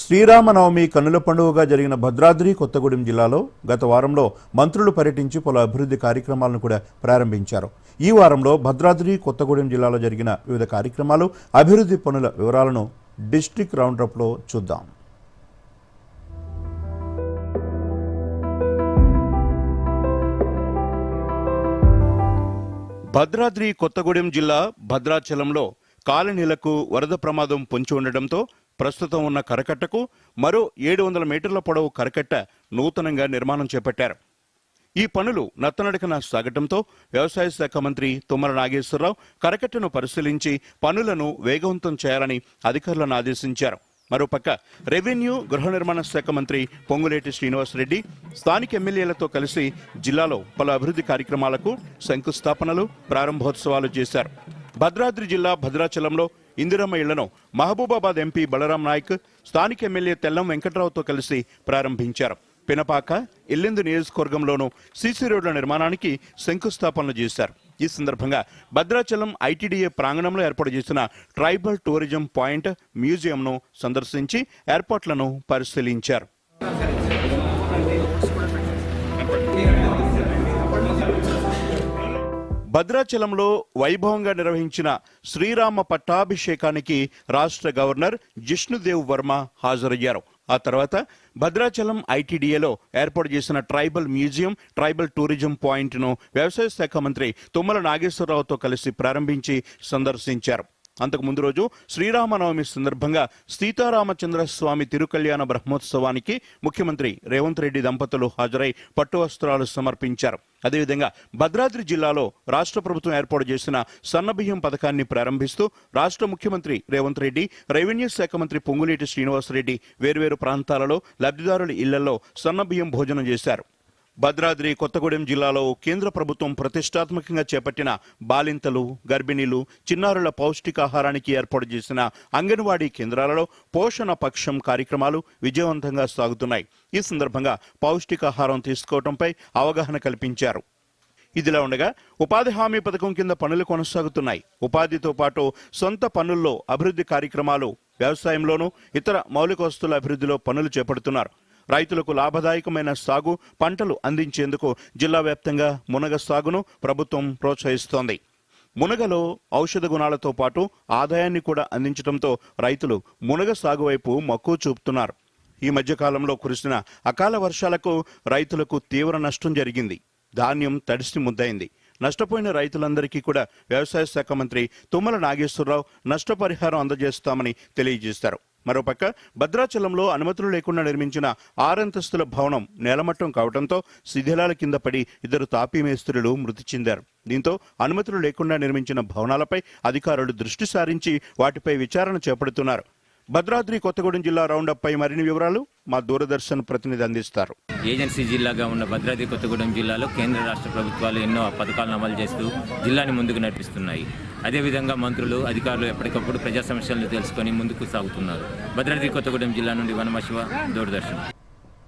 శ్రీరామనవమి కన్నుల పండుగగా జరిగిన భద్రాద్రి కొత్తగూడెం జిల్లాలో గత వారంలో మంత్రులు పర్యటించి పలు అభివృద్ధి కార్యక్రమాలను కూడా ప్రారంభించారు. ఈ వారంలో భద్రాద్రి కొత్తగూడెం జిల్లాలో జరిగిన వివిధ కార్యక్రమాలు అభివృద్ధి పనుల వివరాలను డిస్టిక్ రౌండ్రప్లో చూద్దాం. భద్రాద్రి కొత్తగూడెం జిల్లా భద్రాచలంలో కాలనీలకు వరద ప్రమాదం పొంచి ఉండడంతో ప్రస్తుతం ఉన్న కరకట్టకు మరో ఏడు వందల మీటర్ల పొడవు కరకట్ట నూతనంగా నిర్మాణం చేపట్టారు. ఈ పనులు నత్తనడకన సాగటంతో వ్యవసాయ శాఖ మంత్రి తుమ్మల నాగేశ్వరరావు కరకట్టను పరిశీలించి పనులను వేగవంతం చేయాలని అధికారులను ఆదేశించారు. మరోపక్క రెవెన్యూ గృహ నిర్మాణ శాఖ మంత్రి పొంగులేటి శ్రీనివాసరెడ్డి స్థానిక ఎమ్మెల్యేలతో కలిసి జిల్లాలో పలు అభివృద్ధి కార్యక్రమాలకు శంకుస్థాపనలు ప్రారంభోత్సవాలు చేశారు. భద్రాద్రి జిల్లా భద్రాచలంలో ఇందిరమ్మ ఇళ్ళను మహబూబాబాద్ ఎంపీ బలరాం నాయక్ స్థానిక ఎమ్మెల్యే తెల్లం వెంకట్రావుతో కలిసి ప్రారంభించారు. పినపాక ఇల్లెందు నియోజకవర్గంలోనూ సీసీ రోడ్ల నిర్మాణానికి శంకుస్థాపనలు చేశారు. ఈ సందర్భంగా భద్రాచలం ఐటీడీఏ ప్రాంగణంలో ఏర్పాటు చేసిన ట్రైబల్ టూరిజం పాయింట్ మ్యూజియంను సందర్శించి ఏర్పాట్లను పరిశీలించారు. భద్రాచలంలో వైభవంగా నిర్వహించిన శ్రీరామ పట్టాభిషేకానికి రాష్ట్ర గవర్నర్ జిష్ణుదేవ్ వర్మ హాజరయ్యారు. ఆ తర్వాత భద్రాచలం ఐటీడీఏలో ఏర్పాటు చేసిన ట్రైబల్ మ్యూజియం ట్రైబల్ టూరిజం పాయింట్ను వ్యవసాయ శాఖ మంత్రి తుమ్మల నాగేశ్వరరావుతో కలిసి ప్రారంభించి సందర్శించారు. అంతకు ముందు రోజు శ్రీరామనవమి సందర్భంగా సీతారామచంద్ర స్వామి తిరుకల్యాణ బ్రహ్మోత్సవానికి ముఖ్యమంత్రి రేవంత్ రెడ్డి దంపతులు హాజరై పట్టు వస్త్రాలు సమర్పించారు. అదేవిధంగా భద్రాద్రి జిల్లాలో రాష్ట్ర ప్రభుత్వం ఏర్పాటు చేసిన సన్నబియ్యం పథకాన్ని ప్రారంభిస్తూ రాష్ట్ర ముఖ్యమంత్రి రేవంత్ రెడ్డి రెవెన్యూ శాఖ మంత్రి పొంగులేటి శ్రీనివాసరెడ్డి వేర్వేరు ప్రాంతాలలో లబ్ధిదారుల ఇళ్ళలో సన్నబియ్యం భోజనం చేశారు. భద్రాద్రి కొత్తగూడెం జిల్లాలో కేంద్ర ప్రభుత్వం ప్రతిష్టాత్మకంగా చేపట్టిన బాలింతలు గర్భిణీలు చిన్నారుల పౌష్టికాహారానికి ఏర్పాటు చేసిన అంగన్వాడీ కేంద్రాలలో పోషణ పక్షం కార్యక్రమాలు విజయవంతంగా సాగుతున్నాయి. ఈ సందర్భంగా పౌష్టికాహారం తీసుకోవడంపై అవగాహన కల్పించారు. ఇదిలా ఉండగా ఉపాధి హామీ పథకం కింద పనులు కొనసాగుతున్నాయి. ఉపాధితో పాటు సొంత పనుల్లో అభివృద్ధి కార్యక్రమాలు వ్యవసాయంలోనూ ఇతర మౌలిక వస్తువుల అభివృద్ధిలో పనులు చేపడుతున్నారు. రైతులకు లాభదాయకమైన సాగు పంటలు అందించేందుకు జిల్లా వ్యాప్తంగా మునగ సాగును ప్రభుత్వం ప్రోత్సహిస్తోంది. మునగలో ఔషధ గుణాలతో పాటు ఆదాయాన్ని కూడా అందించడంతో రైతులు మునగ సాగు వైపు మక్కువ చూపుతున్నారు. ఈ మధ్యకాలంలో కురిసిన అకాల వర్షాలకు రైతులకు తీవ్ర నష్టం జరిగింది. ధాన్యం తడిసి ముద్దయింది. నష్టపోయిన రైతులందరికీ కూడా వ్యవసాయ శాఖ మంత్రి తుమ్మల నాగేశ్వరరావు నష్టపరిహారం అందజేస్తామని తెలియజేశారు. మరోపక్క భద్రాచలంలో అనుమతులు లేకుండా నిర్మించిన ఆరంతస్తుల భవనం నేలమట్టం కావడంతో శిథిలాల కింద పడి ఇద్దరు తాపీ మేస్త్రులు మృతి చెందారు. దీంతో అనుమతులు లేకుండా నిర్మించిన భవనాలపై అధికారులు దృష్టి సారించి వాటిపై విచారణ చేపడుతున్నారు. భద్రాద్రి కొత్తగూడెం జిల్లా రౌండప్ పై మరిన్ని వివరాలు మా దూరదర్శన్ ప్రతినిధి అందిస్తారు. ఏజెన్సీ జిల్లాగా ఉన్న భద్రాద్రి కొత్తగూడెం జిల్లాలో కేంద్ర రాష్ట్ర ప్రభుత్వాలు ఎన్నో పథకాలను అమలు చేస్తూ జిల్లాని ముందుకు నడిపిస్తున్నాయి. అదేవిధంగా మంత్రులు అధికారులు ఎప్పటికప్పుడు ప్రజా సమస్యలను తెలుసుకొని ముందుకు సాగుతున్నారు. భద్రాద్రి కొత్తగూడెం జిల్లా నుండి వనమశివ దూరదర్శన్.